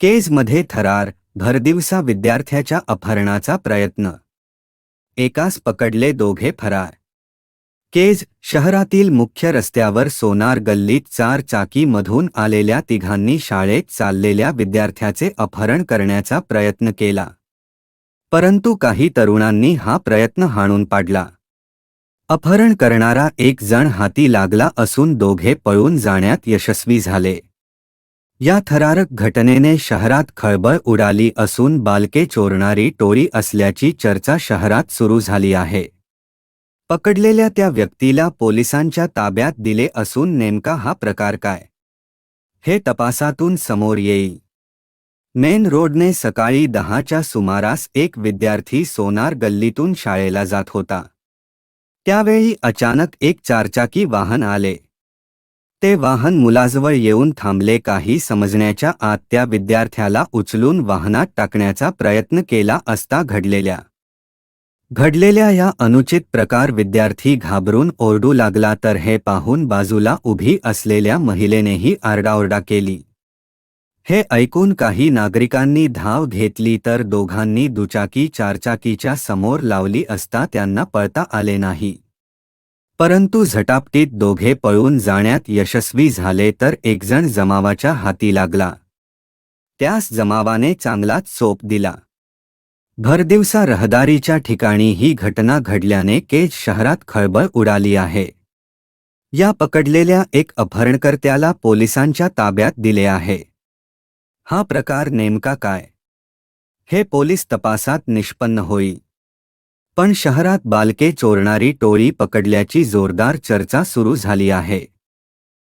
केजमध्ये थरार भरदिवसा विद्यार्थ्याच्या अपहरणाचा प्रयत्न. एकास पकडले दोघे फरार. केज शहरातील मुख्य रस्त्यावर सोनार गल्लीत चार चाकीमधून आलेल्या तिघांनी शाळेत चाललेल्या विद्यार्थ्याचे अपहरण करण्याचा प्रयत्न केला. परंतु काही तरुणांनी हा प्रयत्न हाणून पाडला. अपहरण करणारा एक जण हाती लागला असून दोघे पळून जाण्यात यशस्वी झाले. या थरारक घटनेने शहरात खळबळ उडाली असून बालके चोरणारी टोळी असल्याची चर्चा शहरात सुरू झाली आहे. पकडलेल्या त्या व्यक्तीला पोलिसांच्या ताब्यात दिले असून नेमका हा प्रकार काय? हे तपासातून समोर येईल. मेन रोडने सकाळी दहाच्या सुमारास एक विद्यार्थी सोनार गल्लीतून शाळेला जात होता. त्यावेळी अचानक एक चारचाकी वाहन आले. ते वाहन मुलाजवळ येऊन थांबले काही समजण्याच्या आत त्या विद्यार्थ्याला उचलून वाहनात टाकण्याचा प्रयत्न केला असता घडलेल्या. घडलेल्या या अनुचित प्रकार विद्यार्थी घाबरून ओरडू लागला तर हे पाहून बाजूला उभी असलेल्या महिलेनेही आरडाओरडा केली. हे ऐकून काही नागरिकांनी धाव घेतली तर दोघांनी दुचाकी चारचाकीच्या समोर लावली असता त्यांना पळता आले नाही. परंतु झटापटीत दोघे पळून जाण्यात यशस्वी झाले तर एकजण जमावाच्या हाती लागला. त्यास जमावाने चांगलाच चोप दिला. भरदिवसा रहदारीच्या ठिकाणी ही घटना घडल्याने केज शहरात खळबळ उडाली आहे. या पकडलेल्या एक अपहरणकर्त्याला पोलिसांच्या ताब्यात दिले आहे. हा प्रकार नेमका काय? हे पोलीस तपासात निष्पन्न होईल. पण शहरात बालके चोरणारी टोळी पकडल्याची जोरदार चर्चा सुरू झाली आहे.